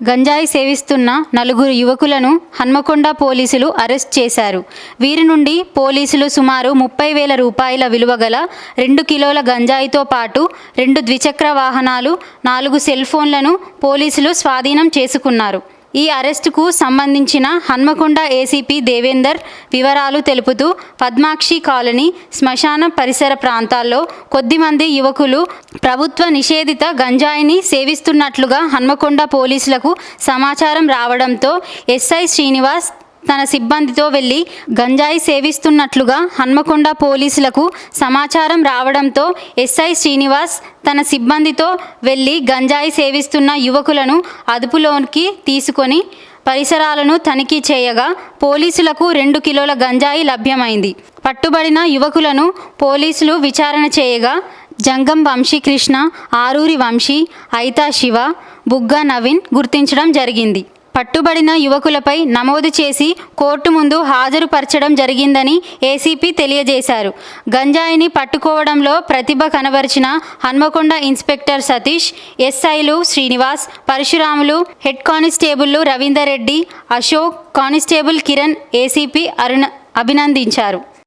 గంజాయి సేవిస్తున్న నలుగురు యువకులను హన్మకొండ పోలీసులు అరెస్ట్ చేశారు. వీరి నుండి పోలీసులు సుమారు ముప్పై వేల రూపాయల విలువ గల రెండు కిలోల గంజాయితో పాటు రెండు ద్విచక్ర వాహనాలు నాలుగు సెల్ ఫోన్లను పోలీసులు స్వాధీనం చేసుకున్నారు. ఈ అరెస్టుకు సంబంధించిన హన్మకొండ ఏసీపీ దేవేందర్ వివరాలు తెలుపుతూ పద్మాక్షి కాలనీ శ్మశాన పరిసర ప్రాంతాల్లో కొద్దిమంది యువకులు ప్రభుత్వ నిషేధిత గంజాయిని సేవిస్తున్నట్లుగా హన్మకొండ పోలీసులకు సమాచారం రావడంతో ఎస్ఐ శ్రీనివాస్ తన సిబ్బందితో వెళ్ళి గంజాయి సేవిస్తున్నట్లుగా హన్మకొండ పోలీసులకు సమాచారం రావడంతో ఎస్ఐ శ్రీనివాస్ తన సిబ్బందితో వెళ్ళి గంజాయి సేవిస్తున్న యువకులను అదుపులోకి తీసుకొని పరిసరాలను తనిఖీ చేయగా పోలీసులకు రెండు కిలోల గంజాయి లభ్యమైంది. పట్టుబడిన యువకులను పోలీసులు విచారణ చేయగా జంగం వంశీకృష్ణ ఆరూరి వంశీ ఐతా శివ బుగ్గా నవీన్ గుర్తించడం జరిగింది. పట్టుబడిన యువకులపై నమోదు చేసి కోర్టు ముందు హాజరుపరచడం జరిగిందని ఏసీపీ తెలియజేశారు. గంజాయిని పట్టుకోవడంలో ప్రతిభ కనబరిచిన హన్మకొండ ఇన్స్పెక్టర్ సతీష్ ఎస్ఐలు శ్రీనివాస్ పరశురాములు హెడ్ కానిస్టేబుల్లు రవీందర్ రెడ్డి అశోక్ కానిస్టేబుల్ కిరణ్ ఏసీపీ అరుణ అభినందించారు.